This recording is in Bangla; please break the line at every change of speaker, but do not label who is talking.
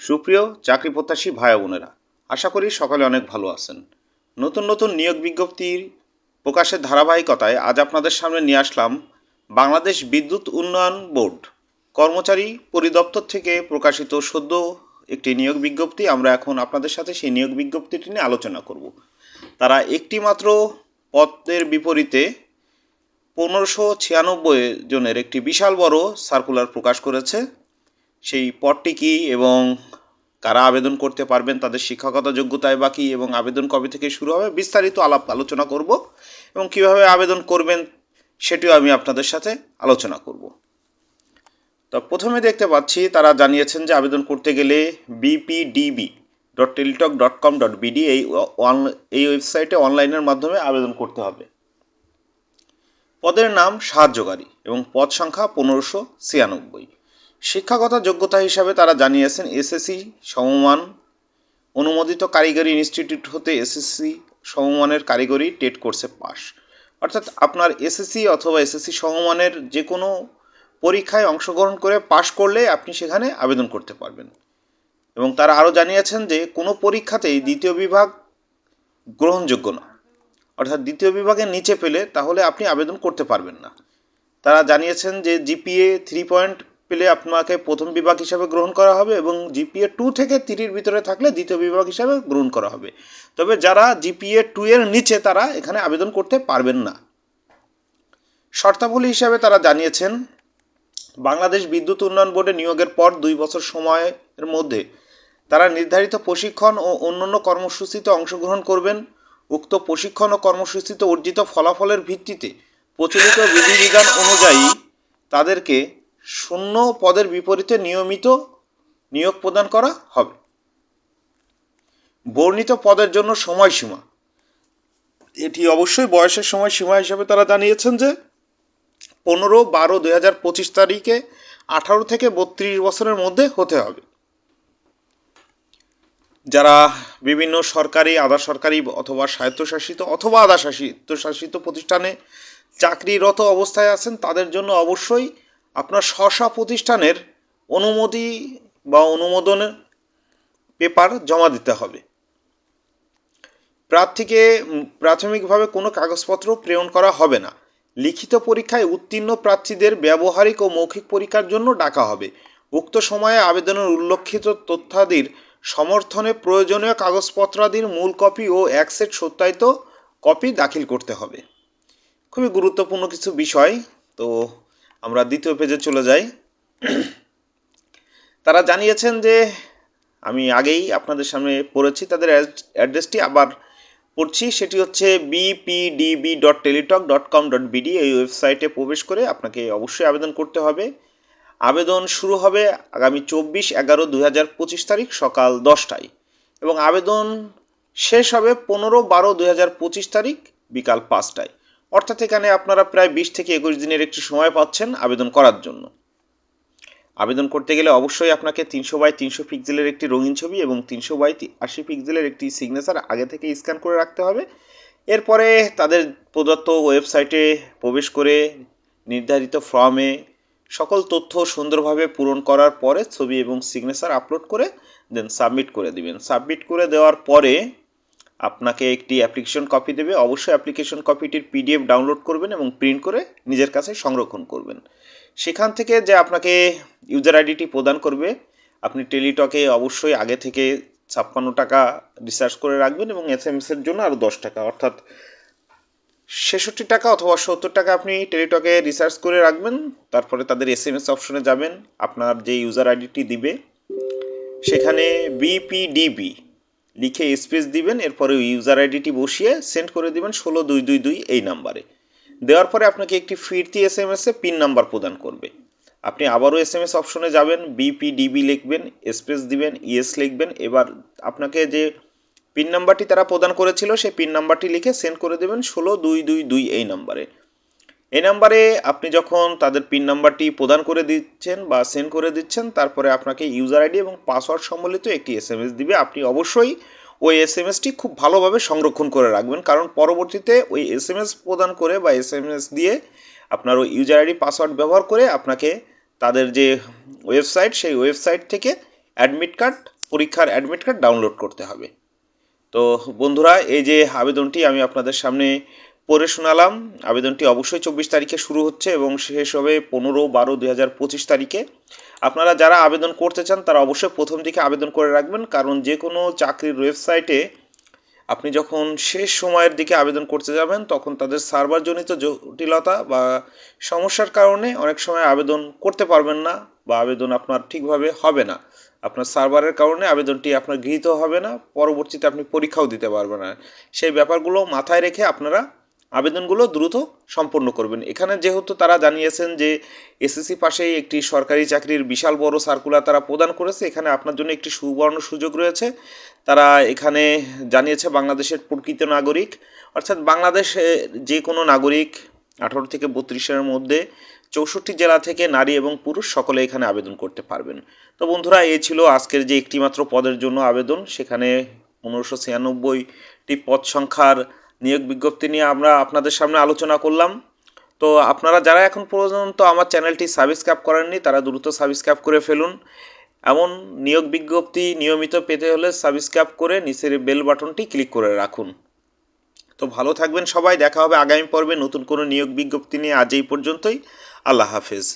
সুপ্রিয় চাকরি প্রত্যাশী ভাই বোনেরা, আশা করি সকলে অনেক ভালো আছেন। নতুন নতুন নিয়োগ বিজ্ঞপ্তির প্রকাশের ধারাবাহিকতায় আজ আপনাদের সামনে নিয়ে আসলাম বাংলাদেশ বিদ্যুৎ উন্নয়ন বোর্ড। কর্মচারী পরিদপ্তর থেকে প্রকাশিত সদ্য একটি নিয়োগ বিজ্ঞপ্তি আমরা এখন আপনাদের সাথে সেই নিয়োগ বিজ্ঞপ্তিটি নিয়ে আলোচনা করব। তারা একটি মাত্র পদের বিপরীতে পনেরোশো ছিয়ানব্বই জনের একটি বিশাল বড় সার্কুলার প্রকাশ করেছে। সেই পদটি কী এবং কারা আবেদন করতে পারবেন, তাদের শিক্ষাগত যোগ্যতায় বা কী এবং আবেদন কবে থেকে শুরু হবে বিস্তারিত আলাপ আলোচনা করব এবং কীভাবে আবেদন করবেন সেটিও আমি আপনাদের সাথে আলোচনা করব। তো প্রথমে দেখতে পাচ্ছি তারা জানিয়েছেন যে আবেদন করতে গেলে BPDB dot Teletalk dot com dot BD এই এই ওয়েবসাইটে অনলাইনের মাধ্যমে আবেদন করতে হবে। পদের নাম সাহায্যকারী এবং পদ সংখ্যা পনেরোশো ছিয়ানব্বই। শিক্ষাগত যোগ্যতা হিসাবে তারা জানিয়েছেন এসএসসি সমমান অনুমোদিত কারিগরি ইনস্টিটিউট হতে এসএসসি সমমানের কারিগরি টেট কোর্সে পাস। অর্থাৎ আপনার এসএসসি অথবা এসএসসি সমমানের যে কোনো পরীক্ষায় অংশগ্রহণ করে পাশ করলে আপনি সেখানে আবেদন করতে পারবেন। এবং তারা আরও জানিয়েছেন যে কোনো পরীক্ষাতেই দ্বিতীয় বিভাগ গ্রহণযোগ্য না। অর্থাৎ দ্বিতীয় বিভাগের নিচে পেলে তাহলে আপনি আবেদন করতে পারবেন না। তারা জানিয়েছেন যে জিপিএ থ্রি পয়েন্ট পেলে আপনাকে প্রথম বিভাগ হিসাবে গ্রহণ করা হবে এবং জিপিএ টু থেকে থ্রির ভিতরে থাকলে দ্বিতীয় বিভাগ হিসাবে গ্রহণ করা হবে। তবে যারা জিপিএ টু এর নিচে, তারা এখানে আবেদন করতে পারবেন না। শর্তাবলী হিসাবে তারা জানিয়েছেন, বাংলাদেশ বিদ্যুৎ উন্নয়ন বোর্ডে নিয়োগের পর দুই বছর সময়ের মধ্যে তারা নির্ধারিত প্রশিক্ষণ ও অন্যান্য কর্মসূচিতে অংশগ্রহণ করবেন। উক্ত প্রশিক্ষণ ও কর্মসূচিতে অর্জিত ফলাফলের ভিত্তিতে প্রচলিত বিধিবিধান অনুযায়ী তাদেরকে শূন্য পদের বিপরীতে নিয়মিত নিয়োগ প্রদান করা হবে। বর্ণিত পদের জন্য সময়সীমা। এটি অবশ্যই বয়সের সময়সীমা হিসেবে তারা জানিয়েছেন যে, পনেরো, বারো, দুই হাজার পঁচিশ তারিখে আঠারো থেকে বত্রিশ বছরের মধ্যে হতে হবে। যারা বিভিন্ন সরকারি, আধা সরকারি অথবা স্বায়ত্তশাসিত অথবা আধা শাসিত শাসিত প্রতিষ্ঠানে চাকরিরত অবস্থায় আছেন, তাদের জন্য অবশ্যই আপনার স্ব প্রতিষ্ঠানের অনুমতি বা অনুমোদনের পেপার জমা দিতে হবে। প্রার্থীকে প্রাথমিকভাবে কোনো কাগজপত্র প্রেরণ করা হবে না। লিখিত পরীক্ষায় উত্তীর্ণ প্রার্থীদের ব্যবহারিক ও মৌখিক পরীক্ষার জন্য ডাকা হবে। উক্ত সময়ে আবেদনের উল্লেখিত তথ্যাদির সমর্থনে প্রয়োজনীয় কাগজপত্রাদির মূল কপি ও এক সেট সত্যায়িত কপি দাখিল করতে হবে। খুবই গুরুত্বপূর্ণ কিছু বিষয়। তো আমরা দ্বিতীয় পেজে চলে যাই। তারা জানিয়েছেন যে, আমি আগেই আপনাদের সামনে পড়েছি, তাদের অ্যাড্রেসটি আবার পড়ছি, সেটি হচ্ছে BPDB dot Teletalk dot com dot BD এই ওয়েবসাইটে প্রবেশ করে আপনাকে অবশ্যই আবেদন করতে হবে। আবেদন শুরু হবে আগামী চব্বিশ এগারো দুই হাজার পঁচিশ তারিখ সকাল দশটায় এবং আবেদন শেষ হবে পনেরো বারো দুই হাজার পঁচিশ তারিখ বিকাল পাঁচটায়। অর্থাৎ এখানে আপনারা প্রায় বিশ থেকে একুশ দিনের একটি সময় পাচ্ছেন আবেদন করার জন্য। আবেদন করতে গেলে অবশ্যই আপনাকে তিনশো বাই তিনশো পিক্সেলের একটি রঙিন ছবি এবং তিনশো বাই আশি পিক্সেলের একটি সিগনেচার আগে থেকে স্ক্যান করে রাখতে হবে। এরপরে তাদের প্রদত্ত ওয়েবসাইটে প্রবেশ করে নির্ধারিত ফর্মে সকল তথ্য সুন্দরভাবে পূরণ করার পরে ছবি এবং সিগনেচার আপলোড করে দেন সাবমিট করে দিবেন। সাবমিট করে দেওয়ার পরে আপনাকে একটি অ্যাপ্লিকেশন কপি দেবে। অবশ্যই অ্যাপ্লিকেশন কপিটির পিডিএফ ডাউনলোড করবেন এবং প্রিন্ট করে নিজের কাছে সংরক্ষণ করবেন। সেখান থেকে যে আপনাকে ইউজার আইডিটি প্রদান করবে, আপনি টেলিটকে অবশ্যই আগে থেকে ছাপ্পান্ন টাকা রিচার্জ করে রাখবেন এবং এস এম এসের জন্য আরও দশ টাকা, অর্থাৎ ছেষট্টি টাকা অথবা সত্তর টাকা আপনি টেলিটকে রিচার্জ করে রাখবেন। তারপরে তাদের এস এম এস অপশনে যাবেন। আপনার যে ইউজার আইডিটি দিবে, সেখানে বিপিডিবি লিখে স্পেস দিবেন, এরপরে ইউজার আইডিটি বসিয়ে সেন্ড করে দিবেন ষোলো দুই দুই দুই এই নাম্বারে দেওয়ার পরে আপনাকে একটি ফিরতি এস এম এসে পিন নাম্বার প্রদান করবে। আপনি আবারও এস এম এস অপশনে যাবেন বিপিডিবি লিখবেন স্পেস দিবেন ইএস লিখবেন, এবার আপনাকে যে পিন নাম্বারটি তারা প্রদান করেছিল, সেই পিন নাম্বারটি লিখে সেন্ড করে দেবেন ষোলো দুই দুই দুই এই নাম্বারে এই নাম্বারে আপনি যখন তাদের পিন নাম্বারটি প্রদান করে দিচ্ছেন বা সেন্ড করে দিচ্ছেন, তারপরে আপনাকে ইউজার আইডি এবং পাসওয়ার্ড সম্বলিত একটি এস এম এস দিবে। আপনি অবশ্যই ওই এস এম এসটি খুব ভালোভাবে সংরক্ষণ করে রাখবেন, কারণ পরবর্তীতে ওই এস এম এস প্রদান করে বা এস এম এস দিয়ে আপনার ওই ইউজার আইডি, পাসওয়ার্ড ব্যবহার করে আপনাকে তাদের যে ওয়েবসাইট, সেই ওয়েবসাইট থেকে অ্যাডমিট কার্ড, পরীক্ষার অ্যাডমিট কার্ড ডাউনলোড করতে হবে। তো বন্ধুরা, এই যে আবেদনটি আমি আপনাদের সামনে পড়ে শোনালাম। আবেদনটি অবশ্যই চব্বিশ তারিখে শুরু হচ্ছে এবং শেষ হবে পনেরো বারো দুই হাজার পঁচিশ তারিখে। আপনারা যারা আবেদন করতে চান, তারা অবশ্যই প্রথম দিকে আবেদন করে রাখবেন, কারণ যে কোনো চাকরির ওয়েবসাইটে আপনি যখন শেষ সময়ের দিকে আবেদন করতে যাবেন, তখন তাদের সার্ভারজনিত জটিলতা বা সমস্যার কারণে অনেক সময় আবেদন করতে পারবেন না বা আবেদন আপনার ঠিকভাবে হবে না। আপনার সার্ভারের কারণে আবেদনটি আপনার গৃহীত হবে না, পরবর্তীতে আপনি পরীক্ষাও দিতে পারবেন না। সেই ব্যাপারগুলো মাথায় রেখে আপনারা আবেদনগুলো দ্রুত সম্পন্ন করবেন। এখানে যেহেতু তারা জানিয়েছেন যে এসএসসি পাশেই একটি সরকারি চাকরির বিশাল বড় সার্কুলার তারা প্রদান করেছে, এখানে আপনার জন্য একটি সুবর্ণ সুযোগ রয়েছে। তারা এখানে জানিয়েছে বাংলাদেশের প্রকৃত নাগরিক, অর্থাৎ বাংলাদেশে যে কোনো নাগরিক আঠারো থেকে বত্রিশের মধ্যে চৌষট্টি জেলা থেকে নারী এবং পুরুষ সকলে এখানে আবেদন করতে পারবেন। তো বন্ধুরা এই ছিল আজকের যে একটিমাত্র পদের জন্য আবেদন। সেখানে পনেরোশো ছিয়ানব্বইটি পদ সংখ্যার নিয়োগ বিজ্ঞপ্তি নিয়ে আমরা আপনাদের সামনে আলোচনা করলাম। তো আপনারা যারা এখন পর্যন্ত আমার চ্যানেলটি সাবস্ক্রাইব করেননি, তারা দ্রুত সাবস্ক্রাইব করে ফেলুন। এমন নিয়োগ বিজ্ঞপ্তি নিয়মিত পেতে হলে সাবস্ক্রাইব করে নিচের বেল বাটনটি ক্লিক করে রাখুন। তো ভালো থাকবেন সবাই, দেখা হবে আগামী পর্বে নতুন কোনো নিয়োগ বিজ্ঞপ্তি নিয়ে। আজ এই পর্যন্তই, আল্লাহ হাফেজ।